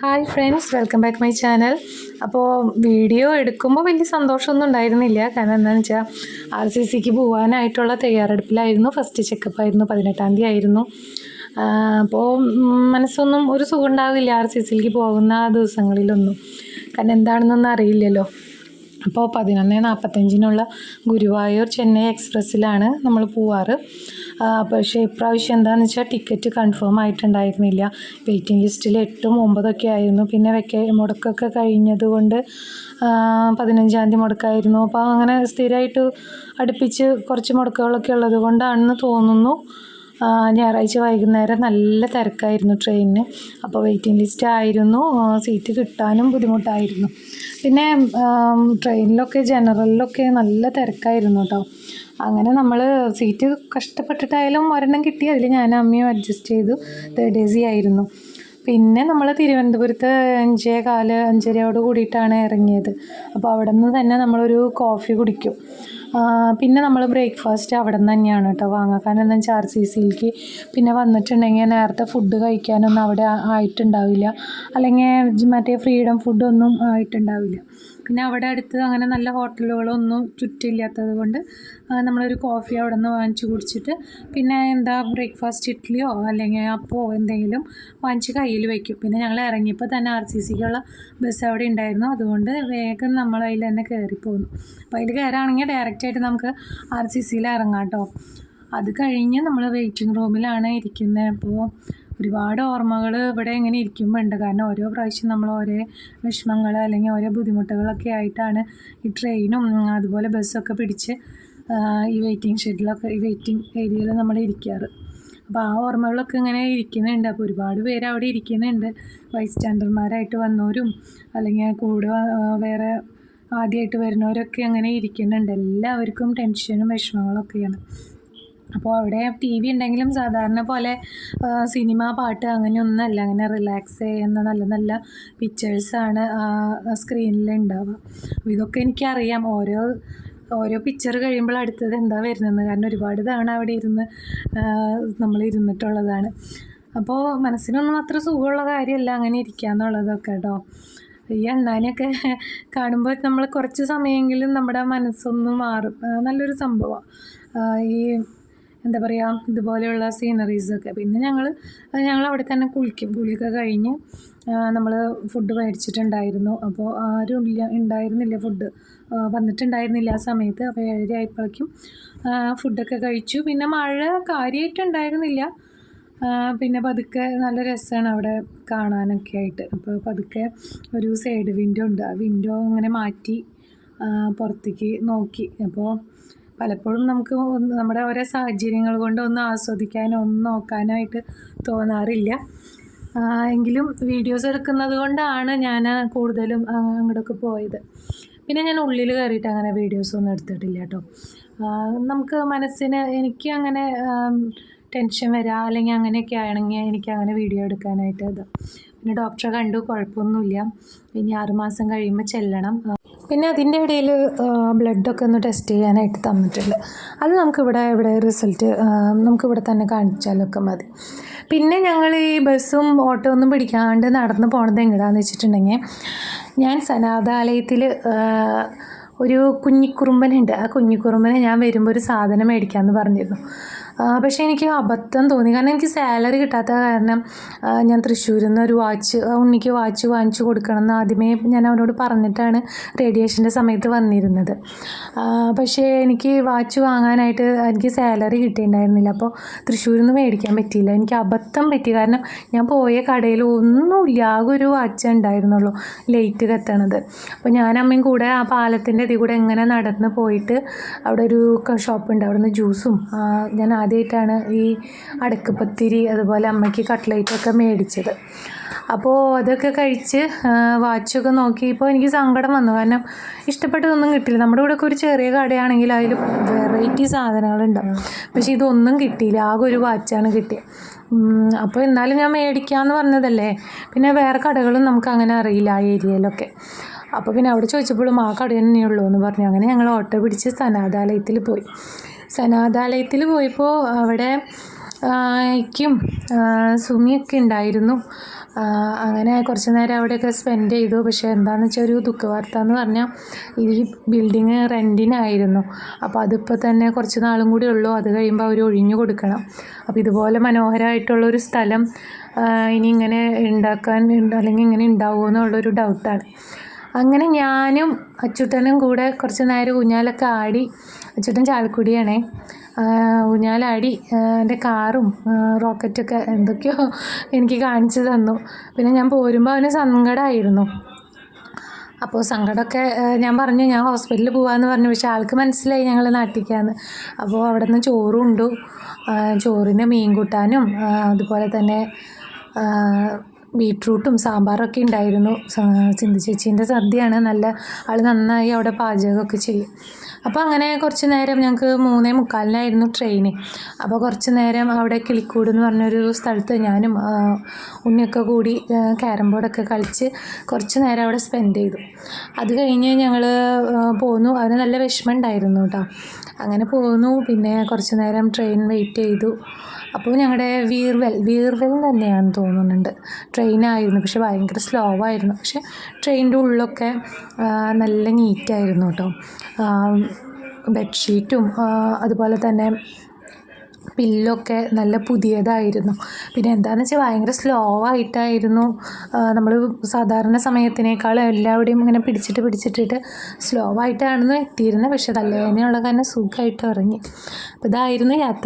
Hi friends welcome back my channel അപ്പോൾ video എടുക്കുമ്പോൾ വലിയ സന്തോഷമൊന്നും ഉണ്ടായിരുന്നില്ല. കാരണം എന്താണെന്ന് വെച്ചാൽ ആർ സി സിക്ക് പോകാനായിട്ടുള്ള തയ്യാറെടുപ്പിലായിരുന്നു. ഫസ്റ്റ് ചെക്കപ്പ് ആയിരുന്നു പതിനെട്ടാം തീയതി ആയിരുന്നു. അപ്പോൾ മനസ്സൊന്നും ഒരു സുഖം ഉണ്ടാവില്ല ആർ സി സിയിലേക്ക് പോകുന്ന ദിവസങ്ങളിലൊന്നും. കാരണം എന്താണെന്നൊന്നും അറിയില്ലല്ലോ. അപ്പോൾ പതിനൊന്ന് നാൽപ്പത്തഞ്ചിനുള്ള ഗുരുവായൂർ ചെന്നൈ എക്സ്പ്രസ്സിലാണ് നമ്മൾ പോവാറ്. പക്ഷേ ഇപ്രാവശ്യം എന്താണെന്ന് വെച്ചാൽ ടിക്കറ്റ് കൺഫേം ആയിട്ടുണ്ടായിരുന്നില്ല. വെയിറ്റിംഗ് ലിസ്റ്റിൽ എട്ടും ഒമ്പതൊക്കെ ആയിരുന്നു. പിന്നെ വെക്ക മുടക്കൊക്കെ കഴിഞ്ഞതുകൊണ്ട് പതിനഞ്ചാം തീയതി മുടക്കായിരുന്നു. അപ്പോൾ അങ്ങനെ സ്ഥിരമായിട്ട് അടുപ്പിച്ച് കുറച്ച് മുടക്കുകളൊക്കെ ഉള്ളത് കൊണ്ടാണെന്ന് തോന്നുന്നു. ഞായറാഴ്ച വൈകുന്നേരം നല്ല തിരക്കായിരുന്നു ട്രെയിനിന്. അപ്പോൾ വെയിറ്റിംഗ് ലിസ്റ്റ് ആയിരുന്നു. സീറ്റ് കിട്ടാനും ബുദ്ധിമുട്ടായിരുന്നു. പിന്നെ ട്രെയിനിലൊക്കെ ജനറലിലൊക്കെ നല്ല തിരക്കായിരുന്നു കേട്ടോ അങ്ങനെ നമ്മൾ സീറ്റ് കഷ്ടപ്പെട്ടിട്ടായാലും ഒരെണ്ണം കിട്ടി. അതിൽ ഞാൻ അമ്മയും അഡ്ജസ്റ്റ് ചെയ്തു. തേർഡ് എ സി ആയിരുന്നു. പിന്നെ നമ്മൾ തിരുവനന്തപുരത്ത് അഞ്ചേ കാൽ അഞ്ചരയോട് കൂടിയിട്ടാണ് ഇറങ്ങിയത്. അപ്പോൾ അവിടെ നിന്ന് തന്നെ നമ്മളൊരു കോഫി കുടിക്കും. പിന്നെ നമ്മൾ ബ്രേക്ക്ഫാസ്റ്റ് അവിടെ നിന്ന് തന്നെയാണ് കേട്ടോ വാങ്ങുക കാരണം എന്താ ആർ സി സിയിലേക്ക് പിന്നെ വന്നിട്ടുണ്ടെങ്കിൽ നേരത്തെ ഫുഡ് കഴിക്കാനൊന്നും അവിടെ ആയിട്ടുണ്ടാവില്ല. അല്ലെങ്കിൽ മറ്റേ ഫ്രീഡം ഫുഡൊന്നും ആയിട്ടുണ്ടാവില്ല. പിന്നെ അവിടെ അടുത്ത് അങ്ങനെ നല്ല ഹോട്ടലുകളൊന്നും ചുറ്റില്ലാത്തത് കൊണ്ട് നമ്മളൊരു കോഫി അവിടെ നിന്ന് വാങ്ങിച്ച് കുടിച്ചിട്ട് പിന്നെ എന്താ ബ്രേക്ക്ഫാസ്റ്റ് ഇഡ്ഡലിയോ അല്ലെങ്കിൽ അപ്പോ എന്തെങ്കിലും വാങ്ങിച്ച് കയ്യിൽ വയ്ക്കും പിന്നെ ഞങ്ങൾ ഇറങ്ങിയപ്പോൾ തന്നെ ആർ സി സിക്കുള്ള ബസ് അവിടെ ഉണ്ടായിരുന്നു. അതുകൊണ്ട് വേഗം നമ്മൾ അതിൽ തന്നെ കയറി പോന്നു. അപ്പോൾ അതിൽ കയറുകയാണെങ്കിൽ ഡയറക്റ്റായിട്ട് നമുക്ക് ആർ സി സിയിൽ ഇറങ്ങാം കേട്ടോ. അത് കഴിഞ്ഞ് നമ്മൾ വെയിറ്റിംഗ് റൂമിലാണ് ഇരിക്കുന്നത്. അപ്പോൾ ഒരുപാട് ഓർമ്മകൾ ഇവിടെ ഇങ്ങനെ ഇരിക്കുമ്പോൾ ഉണ്ട് കാരണം ഓരോ പ്രാവശ്യം നമ്മൾ ഓരോ വിഷമങ്ങൾ അല്ലെങ്കിൽ ഓരോ ബുദ്ധിമുട്ടുകളൊക്കെ ആയിട്ടാണ് ഈ ട്രെയിനും അതുപോലെ ബസ്സൊക്കെ പിടിച്ച് ഈ വെയിറ്റിംഗ് ഷെഡിലൊക്കെ ഈ വെയിറ്റിംഗ് ഏരിയയിൽ നമ്മൾ ഇരിക്കാറ്. അപ്പോൾ ആ ഓർമ്മകളൊക്കെ ഇങ്ങനെ ഇരിക്കുന്നുണ്ട്. അപ്പോൾ ഒരുപാട് പേര് അവിടെ ഇരിക്കുന്നുണ്ട്. വൈസ് സ്റ്റാൻഡർമാരായിട്ട് വന്നവരും അല്ലെങ്കിൽ കൂടെ വേറെ ആദ്യമായിട്ട് വരുന്നവരൊക്കെ അങ്ങനെ ഇരിക്കുന്നുണ്ട്. എല്ലാവർക്കും ടെൻഷനും വിഷമങ്ങളൊക്കെയാണ്. അപ്പോൾ അവിടെ ടി വി ഉണ്ടെങ്കിലും സാധാരണ പോലെ സിനിമ പാട്ട് അങ്ങനെയൊന്നുമല്ല. അങ്ങനെ റിലാക്സ് ചെയ്യുന്ന നല്ല നല്ല പിക്ചേഴ്സാണ് സ്ക്രീനിൽ ഉണ്ടാവുക അപ്പോൾ ഇതൊക്കെ എനിക്കറിയാം. ഓരോ ഓരോ പിക്ചർ കഴിയുമ്പോൾ അടുത്തത് എന്താ വരുന്നത് കാരണം ഒരുപാട് തവണ അവിടെ ഇരുന്ന് നമ്മൾ ഇരുന്നിട്ടുള്ളതാണ്. അപ്പോൾ മനസ്സിനൊന്നും അത്ര സുഖമുള്ള കാര്യമല്ല അങ്ങനെ ഇരിക്കുക എന്നുള്ളതൊക്കെ കേട്ടോ. ഈ അണ്ണാനെയൊക്കെ കാണുമ്പോൾ നമ്മൾ കുറച്ച് സമയമെങ്കിലും നമ്മുടെ മനസ്സൊന്ന് മാറും. നല്ലൊരു സംഭവമാണ്. ഈ എന്താ പറയുക ഇതുപോലെയുള്ള സീനറീസൊക്കെ പിന്നെ ഞങ്ങൾ ഞങ്ങൾ അവിടെ തന്നെ കുളിക്കും. കുളിയൊക്കെ കഴിഞ്ഞ് നമ്മൾ ഫുഡ് മേടിച്ചിട്ടുണ്ടായിരുന്നു. അപ്പോൾ ആരും ഇല്ല ഉണ്ടായിരുന്നില്ല ഫുഡ് വന്നിട്ടുണ്ടായിരുന്നില്ല ആ സമയത്ത്. അപ്പോൾ ഏഴര ആയപ്പോഴേക്കും ഫുഡൊക്കെ കഴിച്ചു. പിന്നെ മഴ കാര്യമായിട്ടുണ്ടായിരുന്നില്ല പിന്നെ പതുക്കെ നല്ല രസമാണ് അവിടെ കാണാനൊക്കെ ആയിട്ട്. അപ്പോൾ പതുക്കെ ഒരു സൈഡ് വിൻഡോ ഉണ്ട്. ആ വിൻഡോ അങ്ങനെ മാറ്റി പുറത്തേക്ക് നോക്കി. അപ്പോൾ പലപ്പോഴും നമുക്ക് നമ്മുടെ ഓരോ സാഹചര്യങ്ങൾ കൊണ്ട് ഒന്ന് ആസ്വദിക്കാനോ ഒന്ന് നോക്കാനായിട്ട് തോന്നാറില്ല. എങ്കിലും വീഡിയോസ് എടുക്കുന്നത് കൊണ്ടാണ് ഞാൻ കൂടുതലും അങ്ങോട്ടൊക്കെ പോയത്. പിന്നെ ഞാൻ ഉള്ളിൽ കയറിയിട്ട് അങ്ങനെ വീഡിയോസ് ഒന്നും എടുത്തിട്ടില്ല കേട്ടോ. നമുക്ക് മനസ്സിന് എനിക്ക് അങ്ങനെ ടെൻഷൻ വരാം അല്ലെങ്കിൽ അങ്ങനെയൊക്കെ ആണെങ്കിൽ എനിക്ക് അങ്ങനെ വീഡിയോ എടുക്കാനായിട്ട് ഇത്. പിന്നെ ഡോക്ടറെ കണ്ടു കുഴപ്പമൊന്നുമില്ല. ഇനി ആറുമാസം കഴിയുമ്പോൾ ചെല്ലണം. പിന്നെ അതിന്റെ ഇടയിൽ ബ്ലഡൊക്കെ ഒന്ന് ടെസ്റ്റ് ചെയ്യാനായിട്ട് തന്നിട്ടുണ്ട് അത് നമുക്കിവിടെ ഇവിടെ റിസൾട്ട് നമുക്കിവിടെ തന്നെ കാണിച്ചാലൊക്കെ മതി. പിന്നെ ഞങ്ങൾ ഈ ബസ്സും ഓട്ടോ ഒന്നും പിടിക്കാണ്ട് നടന്ന് പോണത് എങ്ങനെയാണെന്ന് വെച്ചിട്ടുണ്ടെങ്കിൽ ഞാൻ സനാതാലയത്തിൽ ഒരു കുഞ്ഞിക്കുറുമ്പനുണ്ട്. ആ കുഞ്ഞിക്കുറുമ്പനെ ഞാൻ വരുമ്പോൾ ഒരു സാധനം മേടിക്കാമെന്ന് പറഞ്ഞിരുന്നു. പക്ഷേ എനിക്ക് അബദ്ധം തോന്നി. കാരണം എനിക്ക് സാലറി കിട്ടാത്ത കാരണം ഞാൻ തൃശ്ശൂരിൽ നിന്ന് ഒരു വാച്ച് ഉണ്ണിക്ക് വാച്ച് വാങ്ങിച്ചു കൊടുക്കണം എന്ന് ആദ്യമേ ഞാൻ അവനോട് പറഞ്ഞിട്ടാണ് റേഡിയേഷന്റെ സമയത്ത് വന്നിരുന്നത്. പക്ഷേ എനിക്ക് വാച്ച് വാങ്ങാനായിട്ട് എനിക്ക് സാലറി കിട്ടിയിട്ടുണ്ടായിരുന്നില്ല. അപ്പോൾ തൃശ്ശൂരിൽ നിന്ന് മേടിക്കാൻ പറ്റിയില്ല. എനിക്ക് അബദ്ധം പറ്റി. കാരണം ഞാൻ പോയ കടയിൽ ഒന്നുമില്ല. ആകെ ഒരു വാച്ച് ഉണ്ടായിരുന്നുള്ളൂ ലേറ്റ് കത്തണത്. അപ്പോൾ ഞാൻ അമ്മയും കൂടെ ആ പാലത്തിന്റെ ഇതിൽ കൂടെ എങ്ങനെ നടന്ന് പോയിട്ട് അവിടെ ഒരു ഷോപ്പുണ്ട്. അവിടെ നിന്ന് ജ്യൂസും ഞാൻ ആദ്യമായിട്ടാണ് ഈ അടക്കപ്പത്തിരി അതുപോലെ അമ്മയ്ക്ക് കട്ട്ലേറ്റൊക്കെ മേടിച്ചത്. അപ്പോൾ അതൊക്കെ കഴിച്ച് വാച്ചൊക്കെ നോക്കിയപ്പോൾ എനിക്ക് സങ്കടം വന്നു. കാരണം ഇഷ്ടപ്പെട്ടതൊന്നും കിട്ടില്ല നമ്മുടെ ഇവിടെ ഒക്കെ ഒരു ചെറിയ കടയാണെങ്കിൽ അതിൽ വെറൈറ്റി സാധനങ്ങളുണ്ടാവും പക്ഷേ ഇതൊന്നും കിട്ടിയില്ല. ആകെ ഒരു വാച്ചാണ് കിട്ടിയത്. അപ്പോൾ എന്നാലും ഞാൻ മേടിക്കാമെന്ന് പറഞ്ഞതല്ലേ? പിന്നെ വേറെ കടകളും നമുക്ക് അങ്ങനെ അറിയില്ല ആ ഏരിയയിലൊക്കെ. അപ്പോൾ പിന്നെ അവിടെ ചോദിച്ചപ്പോഴും ആ കട തന്നെയുള്ളൂ എന്ന് പറഞ്ഞു. അങ്ങനെ ഞങ്ങൾ ഓട്ടോ പിടിച്ച് സനാതാലയത്തിൽ പോയി. സനാതാലയത്തിൽ പോയപ്പോൾ അവിടെ ും സുമിയൊക്കെ ഉണ്ടായിരുന്നു. അങ്ങനെ കുറച്ച് നേരം അവിടെയൊക്കെ സ്പെൻഡ് ചെയ്തു. പക്ഷേ എന്താണെന്ന് വെച്ചാൽ ഒരു ദുഃഖവാർത്ത എന്ന് പറഞ്ഞാൽ ഈ ബിൽഡിങ് റെന്റിനായിരുന്നു അപ്പോൾ അതിപ്പോൾ തന്നെ കുറച്ച് നാളും കൂടി ഉള്ളൂ. അത് കഴിയുമ്പോൾ അവർ ഒഴിഞ്ഞു കൊടുക്കണം. അപ്പോൾ ഇതുപോലെ മനോഹരമായിട്ടുള്ളൊരു സ്ഥലം ഇനി ഇങ്ങനെ ഉണ്ടാക്കാൻ അല്ലെങ്കിൽ ഇങ്ങനെ ഉണ്ടാവുമോ എന്നുള്ളൊരു ഡൗട്ടാണ് അങ്ങനെ ഞാനും അച്ചുട്ടനും കൂടെ കുറച്ച് നേരം ഊഞ്ഞാലൊക്കെ ആടി അച്ചുട്ടൻ ചാലക്കുടിയാണേ. ഊഞ്ഞാലാടി എന്റെ കാറും റോക്കറ്റൊക്കെ എന്തൊക്കെയോ എനിക്ക് കാണിച്ചു തന്നു. പിന്നെ ഞാൻ പോരുമ്പോൾ അവന് സങ്കടമായിരുന്നു അപ്പോൾ സങ്കടമൊക്കെ ഞാൻ പറഞ്ഞു ഞാൻ ഹോസ്പിറ്റലിൽ പോകാമെന്ന് പറഞ്ഞു പക്ഷേ ആൾക്ക് മനസ്സിലായി ഞങ്ങൾ നാട്ടിക്കാന്ന്. അപ്പോൾ അവിടെ നിന്ന് ചോറും ഉണ്ടു. ആ, ചോറിന് മീൻ കൂട്ടാനും അതുപോലെ തന്നെ ബീട്രൂട്ടും സാമ്പാറൊക്കെ ഉണ്ടായിരുന്നു. ചിന്തി ചേച്ചീന്റെ സദ്യയാണ്. നല്ല ആൾ നന്നായി അവിടെ പാചകമൊക്കെ ചെയ്യും. അപ്പോൾ അങ്ങനെ കുറച്ച് നേരം ഞങ്ങൾക്ക് മൂന്നേ മുക്കാലിനായിരുന്നു ട്രെയിന് അപ്പോൾ കുറച്ച് നേരം അവിടെ കിളിക്കൂട് എന്ന് പറഞ്ഞൊരു സ്ഥലത്ത് ഞാനും ഉണ്ണിയൊക്കെ കൂടി ക്യാരം ബോർഡൊക്കെ കളിച്ച് കുറച്ച് നേരം അവിടെ സ്പെൻഡ് ചെയ്തു. അത് കഴിഞ്ഞ് ഞങ്ങൾ പോന്നു. അവന് നല്ല വിഷമം ഉണ്ടായിരുന്നു കേട്ടോ. അങ്ങനെ പോന്നു. പിന്നെ കുറച്ച് നേരം ട്രെയിൻ വെയിറ്റ് ചെയ്തു. അപ്പോൾ ഞങ്ങളുടെ വീർവെൽ വീർവെൽ തന്നെയാണ് തോന്നുന്നുണ്ട്. ട്രെയിനായിരുന്നു പക്ഷെ ഭയങ്കര സ്ലോ ആയിരുന്നു. പക്ഷെ ട്രെയിനിന്റെ ഉള്ളൊക്കെ നല്ല നീറ്റായിരുന്നു കേട്ടോ. ബെഡ്ഷീറ്റും അതുപോലെ തന്നെ പില്ലൊക്കെ നല്ല പുതിയതായിരുന്നു. പിന്നെ എന്താണെന്ന് വെച്ചാൽ ഭയങ്കര സ്ലോ ആയിട്ടായിരുന്നു. നമ്മൾ സാധാരണ സമയത്തിനേക്കാൾ എല്ലാവിടെയും ഇങ്ങനെ പിടിച്ചിട്ട് പിടിച്ചിട്ടിട്ട് സ്ലോ ആയിട്ടാണെന്ന് എത്തിയിരുന്നത് പക്ഷെ തലേനെയുള്ള കാരണം സുഖമായിട്ട് ഇറങ്ങി അപ്പോൾ ഇതായിരുന്നു യാത്ര.